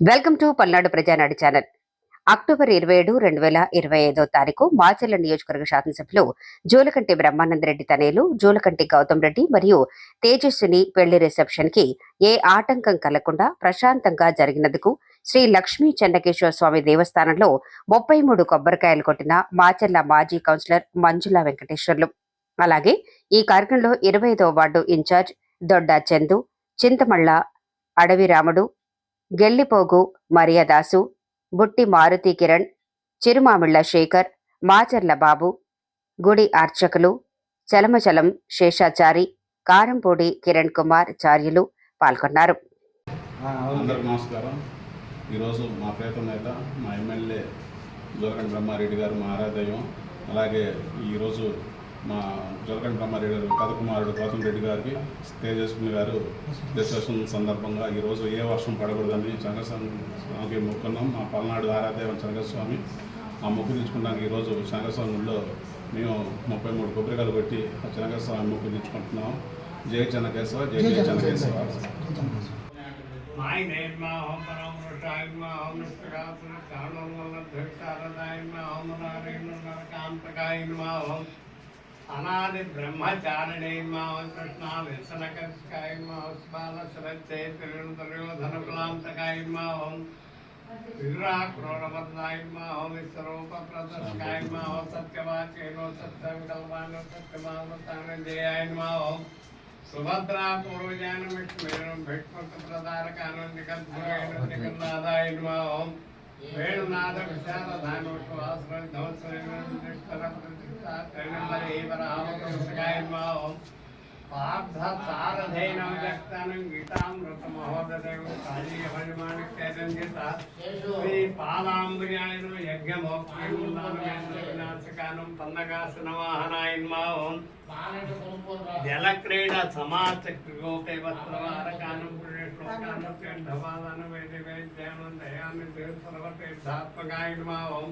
Welcome to Palnadu Prajanadu channel. October ఇరవై ఏడు రెండు వేల ఇరవై ఐదో తారీఖు మాచర్ల నియోజకవర్గ శాసనసభ్యులు జోలకంటి బ్రహ్మానందరెడ్డి తనేలు జోలకంటి గౌతమ్ రెడ్డి మరియు తేజస్విని పెళ్ళి రిసెప్షన్కి ఏ ఆటంకం కలగకుండా ప్రశాంతంగా జరిగినందుకు శ్రీ లక్ష్మీ చెన్నకేశ్వర స్వామి దేవస్థానంలో ముప్పై మూడు కొబ్బరికాయలు కొట్టిన మాచర్ల మాజీ కౌన్సిలర్ మంజుల వెంకటేశ్వర్లు. అలాగే ఈ కార్యక్రమంలో ఇరవై ఐదో వార్డు ఇన్ఛార్జ్ దొడ్డ చందు చింతమళ్ళ అడవి రాముడు గెల్లిపోగు మరియదాసు బుట్టి మారుతి కిరణ్ చిరుమామిళ్ళ శేఖర్ మాచర్ల బాబు గుడి అర్చకులు చలమచలం శేషాచారి కారంపూడి కిరణ్ కుమార్ చార్యులు పాల్గొన్నారు. అందరికి నమస్కారం. ఈరోజు మా పేద నేత మా ఎమ్మెల్యే జోలకండి బ్రహ్మారెడ్డి గారు మా ఆరాధ్యం. అలాగే ఈరోజు మా జలకంఠ బ్రహ్మారెడ్డి గారు కథ గౌతమ్ రెడ్డి గారికి తేజస్వి గారు దశం సందర్భంగా ఈరోజు ఏ వర్షం పడకూడదని చంద్రస్వామికి మొక్కున్నాం. మా పల్నాడు ఆరాధ్యం చంద్రస్వామి ఆ మొక్కు తీర్చుకోవడానికి ఈరోజు చంద్రస్వామిలో మేము ముప్పై మూడు కొబ్బరికాయలు కొట్టి ఆ చంద్రస్వామి మొక్కు తీర్చుకుంటున్నాం. జై చెన్నకేశవ జై జయ చెన్నకేశవ మాయనేర్మా ఓం పరమృషాయన్మా ఓం నిష్ఠగాసుర శారణోల్లభ్యక్షారదాయన్మా ఓం నారాయణ ఓం అనాది బ్రహ్మచారిణేన్మా ఓం కృష్ణ వ్యసనకస్కాయన్మా ఓం బాల శ్రద్ధే త్రియోధనుకులాంతకాయన్మా ఓం విరాక్రోడవర్ధాయన్మా ఓం విశ్వరూప ప్రదర్శకాయన్మా ఓం సత్యవాచేనో సత్యవికల్పానో సత్యమావతానందేయాయన్మా ఓం సుభద్రా పూర్వజాన విష్ణువేణం భట్పత ప్రదారకానందికద్భురేణ ఓం వేణునాథ విశాల ధానోశ్వాసన ధవసర ప్రతిష్ఠా ఓం పార్థ సారథైన వ్యక్తానం గీతామృత మహోదయం కాళీ హనుమానిత్యరంజిత శ్రీ పాలాంబుజాయను యజ్ఞమోక్షానం పన్నగాసన వాహనాయన్మా ఓం జలక్రీడ సమాచక్రిగోపే వస్త్రవారకానం పుణ్యశ్లోకానం తీర్థపాదానం వేది వేద్యానం దయామి సర్వతీర్థాత్మకాయన్మా ఓం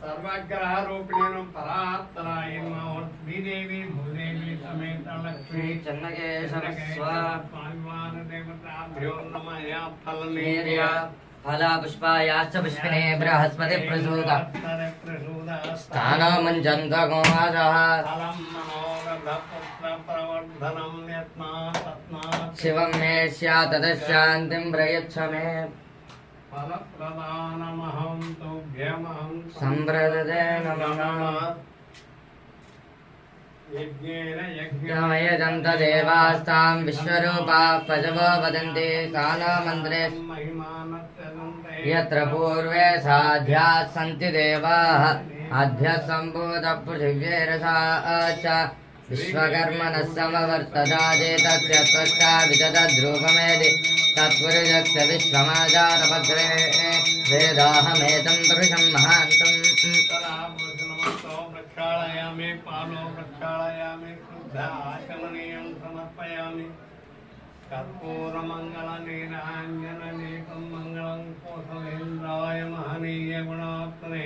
సర్వగ్రహ రూపిణీనం పరాత్తరాయన్మా ఓం శ్రీదేవి భూదేవి సమేత లక్ష్మీ చెన్నకేశవ స్వామివాన దేవతాభ్యో నమః ఫలనే స్వామీర్య ఫలపుష్పాయాశ్చ పుష్పినే బృహస్పతి ప్రసూత స్థానమంజంత शिव मे स्यादशान्तिं प्रयच्छ मे। फलप्रदानमहं तुभ्यमहं सम्प्रददे यज्ञेन देवास्तां विश्वरूपा पशवो यत्र पूर्वे साध्याः सन्ति देवाः। अध्यः सम्भूतपृथिव्ये रसा च। विश्वकर्मणः समवर्तदादेतस्य त्वष्टा विगतध्रुवमेदि तत्पुरुषस्य विश्वमाजातपग्रे वेदाहमेतं पुरुषं महान्तम् प्रक्षालयामि पालो महनीय गुणात्मने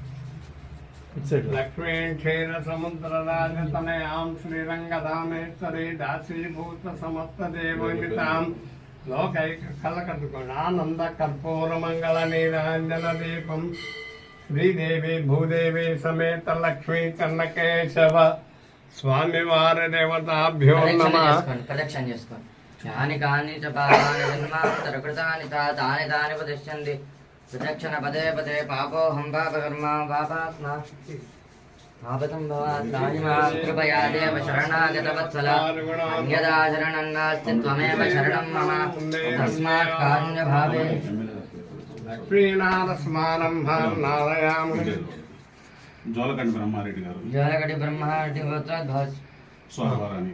మంగళం మంగళం వేదాంతవేద్యాయ మేఘశ్యామలమూర్తయే పుంసాయ పుణ్యశ్లోకాయ మంగళం ఆనంద కర్పూరమంగళ నీరాంజన దీపం లక్ష్మీ క్షీర సముద్రరాజతనయాం శ్రీరంగధామేశ్వరి దాసీభూత సమస్త దేవోనితాం లోకైక కలకదుగుణానంద కర్పూర మంగళ నీరాంజన దీపం శ్రీదేవి భూదేవి సమేత లక్ష్మీ కన్నకేశవ స్వామివారి దేవతాభ్యో నమ ప్రదక్షిణ చేసుకోండి. యాని కాని చ జన్మాంతరకృతాని తాని పదిష్యంతి ప్రదక్షిణ పదే పదే పాపోహం పాపకర్మ పాపాత్మ పాపతం కృపయా దేవ శరణాగతవత్సల అన్యదా శరణం నాస్తి త్వమేవ శరణం మమ తస్మాత్ కారుణ్యభావే లక్ష్మీనాథస్మానం నారాయణ జోలకండి బ్రహ్మారెడ్డి గారు జోలగడి బ్రహ్మాటి గోత్రోద్భవ స్వాభారాణి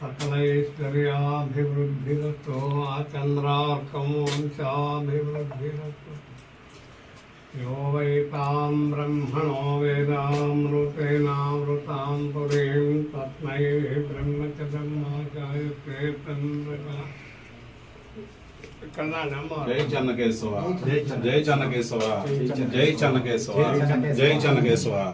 सकलैश्वर्याभिवृद्धिरस्तु मा यो वै तां ब्रह्मणो पुरीं तस्मै तन्द्रका जय चन्नकेश्वर जय चन्नकेश्वर जय चन्नकेश्वर जय चन्नकेश्वर